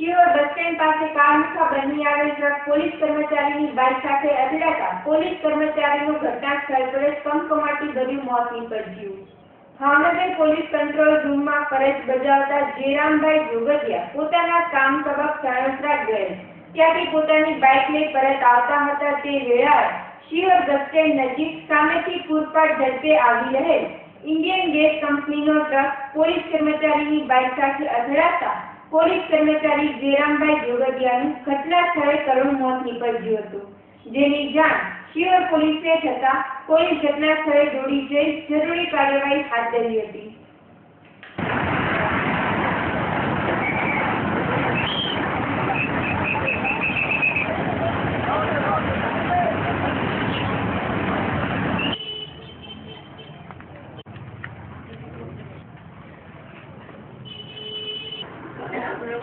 Sure બસ પાસે કારમુખા બની આવેલ ટ્રક પોલીસ કર્મચારીની બાઇક સાથે અથડાતા પોલીસ કર્મચારીનું ઘટના સ્થળ પર જ કમકમાટી મોત નીપજ્યું. ભાવનગર પોલીસ કંટ્રોલ રૂમમાં ફરજ બજાવતા જયરામભાઈ જોગડિયા પોતાના કામ સબક સાણસરા ગયેલ. ત્યાંથી પોતાની બાઇક લઈ પરત આવતા હતા તે વેળાએ શિયોર બસ સ્ટેન્ડ નજીક સામેથી પૂરપાટ ઝડપે આવી રહેલ. ઇન્ડિયન ગેસ કંપનીનો ટ્રક પોલીસ કર્મચારીની બાઇક સાથે અથડાતા પોલીસ કર્મચારી જેરામભાઈ જોગડિયાનું ઘટના સ્થળે કરુણ મોત નીપજ્યું હતું, જેની જાણ શિયોર પોલીસને થતા પોલીસ ઘટના સ્થળે દોડી જઈ જરૂરી કાર્યવાહી હાથ ધરી હતી. કે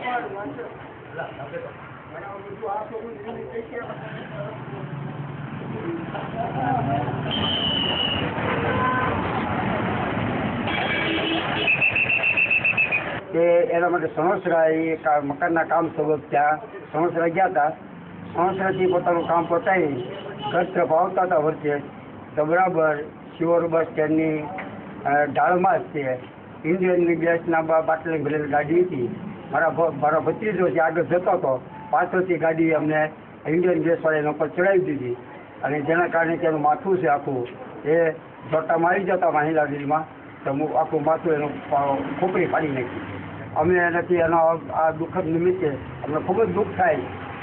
એના માટે સણોસરા એ મકાનના કામ સ્વરૂપ ત્યાં સણોસરા ગયા હતા. સણોસરાથી પોતાનું કામ પતાવી ઘર તરફ હતા વચ્ચે. તો બરાબર શિવર બસ સ્ટેન્ડની ઢાળમાં જ છે ઇન્ડિયન ગેસના બાટલી ભરેલી ગાડી હતી. મારા મારો ભત્રીજો જે આગળ જતો હતો, પાછળથી ગાડી અમને ઇન્ડિયન ગેસવાળા એના ઉપર ચડાવી દીધી. અને જેના કારણે તેનું માથું છે આખું, એ જોટા મારી જતા મહિલા દિલમાં, તો આખું માથું એનું ખોપરી પાડી નાખી. અમે એનાથી એનો આ દુઃખદ નિમિત્તે અમને ખૂબ જ દુઃખ થાય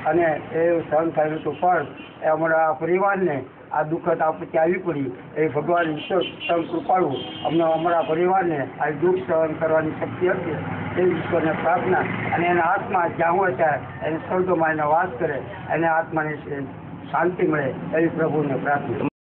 અને એ સહન થયેલું હતું. પણ એ અમારા પરિવારને આ દુઃખદ આપત્તિ આવી પડી. એ ભગવાન ઈશ્વર કૃપાળુ અમને અમારા પરિવારને આ દુઃખ સહન કરવાની શક્તિ આપે. ઈશ્વરને પ્રાર્થના અને એના આત્મા જ્યાં હોય ત્યાં એને સ્વર્ગમાં એને વાસ કરે એને આત્માને શાંતિ મળે એવી પ્રભુને પ્રાર્થના.